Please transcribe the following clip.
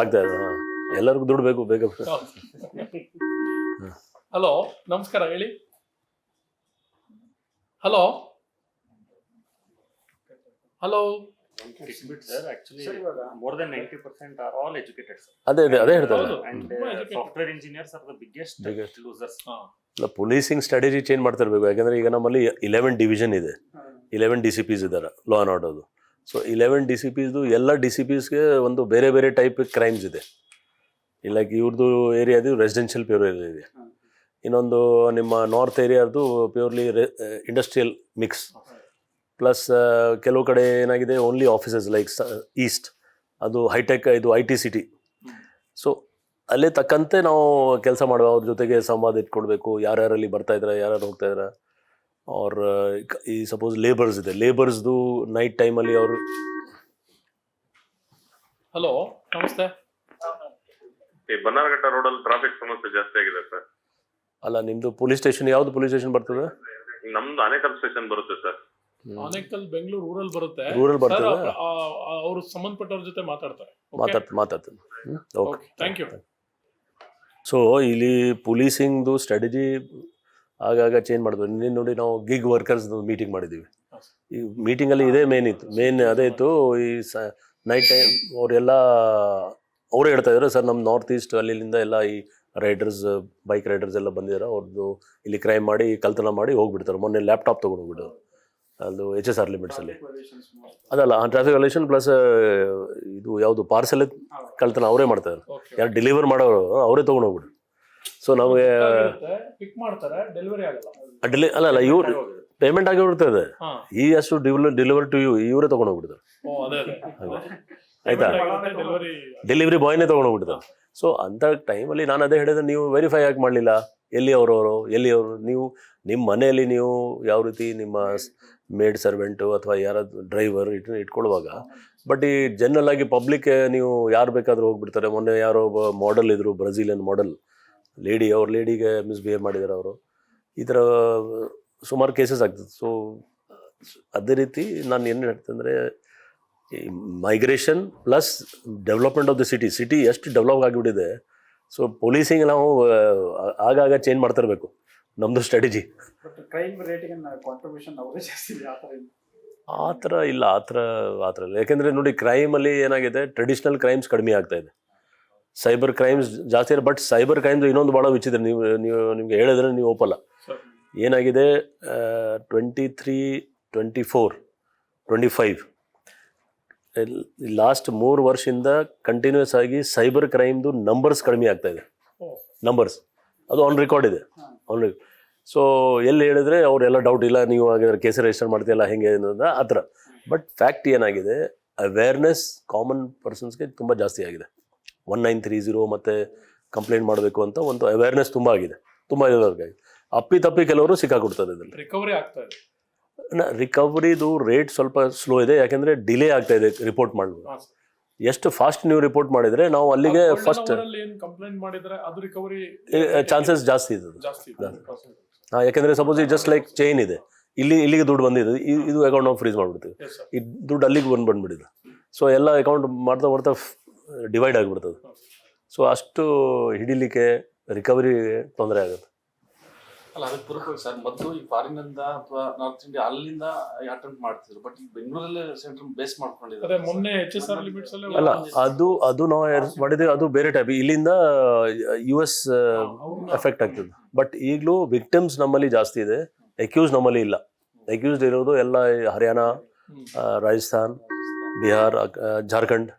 ಆಗ್ತಾ ಇದೆ ಎಲ್ಲರಿಗೂ ದುಡ್ಡು ಬೇಕು ಬೇಗ ಹಲೋ ನಮಸ್ಕಾರ ಹೇಳಿ. Hello hello It's bit, sir. Actually, more than 90% are all educated, sir. ಅದೇ ಅದೇ ಅದೇ ಹೇಳ್ತಾರೆ. ಇಲ್ಲ ಪೊಲೀಸಿಂಗ್ ಸ್ಟ್ರಾಟಜಿ ಚೇಂಜ್ ಮಾಡ್ತಿರ್ಬೇಕು. ಯಾಕಂದ್ರೆ ಈಗ ನಮ್ಮಲ್ಲಿ ಇಲೆವೆನ್ ಡಿವಿಷನ್ ಇದೆ. ಇಲೆವೆನ್ ಡಿ ಸಿ ಪಿಸ್ ಇದ್ದಾರೆ ಲಾ ಅಂಡ್ ಆರ್ಡರ್ದು ಸೊ ಇಲೆವೆನ್ ಡಿ ಸಿ ಪಿಸ್ದು ಎಲ್ಲ ಡಿ ಸಿ ಪಿಸ್ಗೆ ಒಂದು ಬೇರೆ ಬೇರೆ ಟೈಪ್ ಕ್ರೈಮ್ಸ್ ಇದೆ. ಲೈಕ್ ಇವ್ರದ್ದು ಏರಿಯಾದು ರೆಸಿಡೆನ್ಷಿಯಲ್ ಪ್ಯೂರ್ ಏರಿಯಾ ಇದೆ. ಇನ್ನೊಂದು ನಿಮ್ಮ ನಾರ್ತ್ ಏರಿಯಾದು ಪ್ಯೂರ್ಲಿ ಇಂಡಸ್ಟ್ರಿಯಲ್ ಮಿಕ್ಸ್ ಪ್ಲಸ್ ಕೆಲವು ಕಡೆ ಏನಾಗಿದೆ ಓನ್ಲಿ ಆಫೀಸಸ್ ಲೈಕ್ ಈಸ್ಟ್ ಅದು ಹೈಟೆಕ್ ಇದು ಐ ಟಿ ಸಿಟಿ ಸೊ ಅಲ್ಲೇ ತಕ್ಕಂತೆ ನಾವು ಕೆಲಸ ಮಾಡುವ, ಅವ್ರ ಜೊತೆಗೆ ಸಂವಾದ ಇಟ್ಕೊಳ್ಬೇಕು ಯಾರ್ಯಾರಲ್ಲಿ ಬರ್ತಾ ಇದ್ದಾರೆ, ಯಾರ್ಯಾರು ಹೋಗ್ತಾ ಇದ್ದಾರೆ. ಅವ್ರ ಈ ಸಪೋಸ್ ಲೇಬರ್ಸ್ ಇದೆ ಲೇಬರ್ಸ್ದು ನೈಟ್ ಟೈಮಲ್ಲಿ ಅವರು ಹಲೋ ನಮಸ್ತೆ ಈ ಬನ್ನಾರಘಟ್ಟ ರೋಡಲ್ಲಿ ಟ್ರಾಫಿಕ್ ಸಮಸ್ಯೆ ಜಾಸ್ತಿ ಆಗಿದೆ ಸರ್. ಅಲ್ಲ ನಿಮ್ದು ಪೊಲೀಸ್ ಸ್ಟೇಷನ್ ಯಾವ್ದು ಪೊಲೀಸ್ ಸ್ಟೇಷನ್ ಬರ್ತದೆ? ನಮ್ದು ಅನೇಕಲ್ ಸ್ಟೇಷನ್ ಬರುತ್ತೆ ಸರ್. ಆನೇಕಲ್ ಬೆಂಗಳೂರು ರೂರಲ್ ಬರುತ್ತೆ. ರೂರಲ್ ಬರ್ತದೆ? ಅವರು ಸಂಬಂಧಪಟ್ಟವ್ರ ಜೊತೆ ಮಾತಾಡ್ತಾರೆ. ಮಾತಾಡ್ತ ಮಾತಾಡ್ತೀನಿ ಓಕೆ ಥ್ಯಾಂಕ್ ಯು ಸೊ ಇಲ್ಲಿ ಪೊಲೀಸಿಂಗ್ದು ಸ್ಟ್ರಾಟಜಿ ಆಗಾಗ ಚೇಂಜ್ ಮಾಡಿದ್ವಿ. ನಿನ್ನೆ ನೋಡಿ ನಾವು ಗಿಗ್ ವರ್ಕರ್ಸ್ದು ಮೀಟಿಂಗ್ ಮಾಡಿದ್ದೀವಿ. ಈ ಮೀಟಿಂಗಲ್ಲಿ ಇದೇ ಮೇನ್ ಇತ್ತು. ಮೇನ್ ಅದೇ ಇತ್ತು ಈ ಸ ನೈಟ್ ಟೈಮ್ ಅವರೆಲ್ಲ ಅವರೇ ಹೇಳ್ತಾ ಇದ್ದಾರೆ ಸರ್ ನಮ್ಮ ನಾರ್ತ್ ಈಸ್ಟ್ ಅಲ್ಲಿಂದ ಎಲ್ಲ ಈ ರೈಡರ್ಸ್ ಬೈಕ್ ರೈಡರ್ಸ್ ಎಲ್ಲ ಬಂದಿದ್ದಾರೆ ಅವ್ರದ್ದು ಇಲ್ಲಿ ಕ್ರೈಮ್ ಮಾಡಿ ಕಲ್ತನ ಮಾಡಿ ಹೋಗ್ಬಿಡ್ತಾರೆ. ಮೊನ್ನೆ ಲ್ಯಾಪ್ಟಾಪ್ ತೊಗೊಂಡು ಹೋಗ್ಬಿಡೋದು ಅದು ಎಚ್ ಎಸ್ ಆರ್ ಲಿಮಿಟ್ಸಲ್ಲಿ ಅದಲ್ಲ ಟ್ರಾಫಿಕ್ ರಿಲೇಷನ್ ಪ್ಲಸ್ ಇದು ಯಾವುದು ಪಾರ್ಸೆಲ್ ಕಳ್ತನ ಅವರೇ ಮಾಡ್ತಾರೆ ಓಕೆ ಯಾರು ಡೆಲಿವರ್ ಮಾಡೋರು ಅವರೇ ತೊಗೊಂಡು ಹೋಗ್ಬಿಡು ಸೊ ನಮಗೆ ಪಿಕ್ ಮಾಡ್ತಾರೆ ಡೆಲಿವರಿ ಆಗಲ್ಲ. ಡೆಲಿ ಅಲ್ಲ ಅಲ್ಲ ಇವ್ರು ಪೇಮೆಂಟ್ ಆಗಿಬಿಡ್ತದೆ ಬಿಡ್ತದೆ ಈ ಅಷ್ಟು ಡೆಲಿವರ್ ಟು ಯು ಇವರೇ ತಗೊಂಡು ಹೋಗ್ಬಿಡ್ತಾರೆ. ಓ ಅದೇ ಅದೇ. ಆಯ್ತಾ? ಡೆಲಿವರಿ ಡೆಲಿವರಿ ಬಾಯ್ನೇ ತಗೊಂಡು ಹೋಗ್ಬಿಡ್ತಾರೆ. ಸೊ ಅಂತ ಟೈಮಲ್ಲಿ ನಾನು ಅದೇ ಹೇಳಿದ್ರೆ ನೀವು ವೆರಿಫೈ ಯಾಕೆ ಮಾಡಲಿಲ್ಲ? ಎಲ್ಲಿ ಅವರವರು? ಎಲ್ಲಿ ಅವರು? ನೀವು ನಿಮ್ಮ ಮನೆಯಲ್ಲಿ ನೀವು ಯಾವ ರೀತಿ ನಿಮ್ಮ ಮೇಡ್ ಸರ್ವೆಂಟು ಅಥವಾ ಯಾರಾದ್ರು ಡ್ರೈವರ್ ಇಟ್ ಇಟ್ಕೊಳ್ಳುವಾಗ ಬಟ್ ಈ ಜನರಲ್ ಆಗಿ ಪಬ್ಲಿಕ್ ನೀವು ಯಾರು ಬೇಕಾದರೂ ಹೋಗ್ಬಿಡ್ತಾರೆ. ಮೊನ್ನೆ ಯಾರೋ ಒಬ್ಬ ಮಾಡೆಲ್ ಇದ್ರು ಬ್ರೆಜಿಲಿಯನ್ ಮಾಡೆಲ್ ಲೇಡಿ ಅವ್ರ ಲೇಡಿಗೆ ಮಿಸ್ಬಿಹೇವ್ ಮಾಡಿದ್ದಾರೆ ಅವರು. ಈ ಥರ ಸುಮಾರು ಕೇಸಸ್ ಆಗ್ತದೆ. ಸೊ ಅದೇ ರೀತಿ ನಾನು ಏನು ಹೇಳ್ತಂದರೆ migration plus development of the city city ಎಷ್ಟು ಡೆವಲಪ್ ಆಗಿಬಿಟ್ಟಿದೆ. ಸೊ ಪೊಲೀಸಿಂಗ್ ನಾವು ಆಗಾಗ ಚೇಂಜ್ ಮಾಡ್ತಾ ಇರಬೇಕು ನಮ್ಮದು ಸ್ಟ್ರಾಟಜಿ. ಆ ಥರ ಇಲ್ಲ. ಆ ಥರ ಆ ಥರ ಇಲ್ಲ. ಯಾಕೆಂದರೆ ನೋಡಿ ಕ್ರೈಮಲ್ಲಿ ಏನಾಗಿದೆ ಟ್ರೆಡಿಷ್ನಲ್ ಕ್ರೈಮ್ಸ್ ಕಡಿಮೆ ಆಗ್ತಾ ಇದೆ. ಸೈಬರ್ ಕ್ರೈಮ್ಸ್ ಜಾಸ್ತಿ ಇದೆ ಬಟ್ ಸೈಬರ್ ಕ್ರೈಮ್ಸ್ ಇನ್ನೊಂದು ಭಾಳ ವಿಚಿತ್ರ. ನೀವು ನೀವು ನಿಮಗೆ ಹೇಳಿದ್ರೆ ನೀವು ಒಪ್ಪಲ್ಲ. ಏನಾಗಿದೆ twenty three twenty four twenty five last ಮೂರು ವರ್ಷದಿಂದ ಕಂಟಿನ್ಯೂಸ್ ಆಗಿ ಸೈಬರ್ ಕ್ರೈಮ್ದು ನಂಬರ್ಸ್ ಕಡಿಮೆ ಆಗ್ತಾ ಇದೆ. ನಂಬರ್ಸ್ ಅದು ಆನ್ ರೆಕಾರ್ಡ್ ಇದೆ. ಆನ್ ಸೊ ಎಲ್ಲಿ ಹೇಳಿದ್ರೆ ಅವರೆಲ್ಲ ಡೌಟ್ ಇಲ್ಲ ನೀವು ಹಾಗಾದ್ರೆ ಕೇಸ್ ರಿಜಿಸ್ಟರ್ ಮಾಡ್ತೀಯಲ್ಲ ಹೆಂಗೆ ಅನ್ನೋದು ಆ ಥರ. ಬಟ್ ಫ್ಯಾಕ್ಟ್ ಏನಾಗಿದೆ ಅವೇರ್ನೆಸ್ ಕಾಮನ್ ಪರ್ಸನ್ಸ್ಗೆ ತುಂಬ ಜಾಸ್ತಿ ಆಗಿದೆ. ಒನ್ ನೈನ್ ತ್ರೀ ಜೀರೋ ಮತ್ತು ಕಂಪ್ಲೇಂಟ್ ಮಾಡಬೇಕು ಅಂತ ಒಂದು ಅವೇರ್ನೆಸ್ ತುಂಬ ಆಗಿದೆ. ತುಂಬ ಇರೋರ್ಗಾಗಿ ಅಪ್ಪಿ ತಪ್ಪಿ ಕೆಲವರು ಸಿಕ್ಕಾಕೊಡ್ತಾರೆ ಇದರಲ್ಲಿ. ರಿಕವರಿ ಆಗ್ತಾ ಇದೆ. ರಿಕವರಿದು ರೇಟ್ ಸ್ವಲ್ಪ ಸ್ಲೋ ಇದೆ ಯಾಕೆಂದರೆ ಡಿಲೇ ಆಗ್ತಾ ಇದೆ ರಿಪೋರ್ಟ್ ಮಾಡಲು ಎಷ್ಟು ಫಾಸ್ಟ್ ನೀವು ರಿಪೋರ್ಟ್ ಮಾಡಿದರೆ ನಾವು ಅಲ್ಲಿಗೆ ಫಸ್ಟ್ hour ಕಂಪ್ಲೇಂಟ್ ಮಾಡಿದ್ರೆ ಅದು ರಿಕವರಿ ಚಾನ್ಸಸ್ ಜಾಸ್ತಿ ಇದೆ ಹಾಂ. ಯಾಕೆಂದರೆ ಸಪೋಸ್ ಈ ಜಸ್ಟ್ ಲೈಕ್ ಚೈನ್ ಇದೆ. ಇಲ್ಲಿ ಇಲ್ಲಿಗೆ ದುಡ್ಡು ಬಂದಿದೆ. ಇದು ಅಕೌಂಟ್ ನಾವು ಫ್ರೀಸ್ ಮಾಡಿಬಿಡ್ತೀವಿ. ಈ ದುಡ್ಡು ಅಲ್ಲಿಗೆ ಬಂದು ಬಂದ್ಬಿಟ್ಟಿದೆ. ಸೊ ಎಲ್ಲ ಅಕೌಂಟ್ ಮಾಡ್ತಾ ಮಾಡ್ತಾ ಡಿವೈಡ್ ಆಗಿಬಿಡ್ತದೆ. ಸೊ ಅಷ್ಟು ಹಿಡಿಲಿಕ್ಕೆ ರಿಕವರಿ ತೊಂದರೆ ಆಗುತ್ತೆ. ಅಲ್ಲ ಅದಕ್ಕೆ ಪೂರಕವಾಗಿ ಸರ್ ಮೊದಲು ಈ ಫಾರಿನ್ ಇಂದ ಅಥವಾ ನಾರ್ತ್ ಇಂಡಿಯಾ ಅಲ್ಲಿಂದ ಅಟೆಂಪ್ಟ್ ಮಾಡ್ತಿದ್ರು ಬಟ್ ಈಗ ಬೆಂಗಳೂರಲ್ಲೇ ಸೆಂಟರ್ ಬೇಸ್ ಮಾಡ್ಕೊಂಡಿದ್ದಾರೆ. ಮೊನ್ನೆ ಎಚ್ ಎಸ್ ಆರ್ ಲಿಮಿಟ್ಸ್ ಅಲ್ಲೇ ಅಲ್ಲ ಅದು ಅದು ನಾವು ಮಾಡಿದ್ದೀವಿ ಅದು ಬೇರೆ ಟೈಪ್ ಇಲ್ಲಿಂದ ಯು ಎಸ್ ಎಫೆಕ್ಟ್ ಆಗ್ತದೆ. ಬಟ್ ಈಗಲೂ ವಿಕ್ಟಿಮ್ಸ್ ನಮ್ಮಲ್ಲಿ ಜಾಸ್ತಿ ಇದೆ ಅಕ್ಯೂಸ್ ನಮ್ಮಲ್ಲಿ ಇಲ್ಲ. ಅಕ್ಯೂಸ್ಡ್ ಇರೋದು ಎಲ್ಲ ಹರಿಯಾಣ ರಾಜಸ್ಥಾನ್ ಬಿಹಾರ್ ಜಾರ್ಖಂಡ್.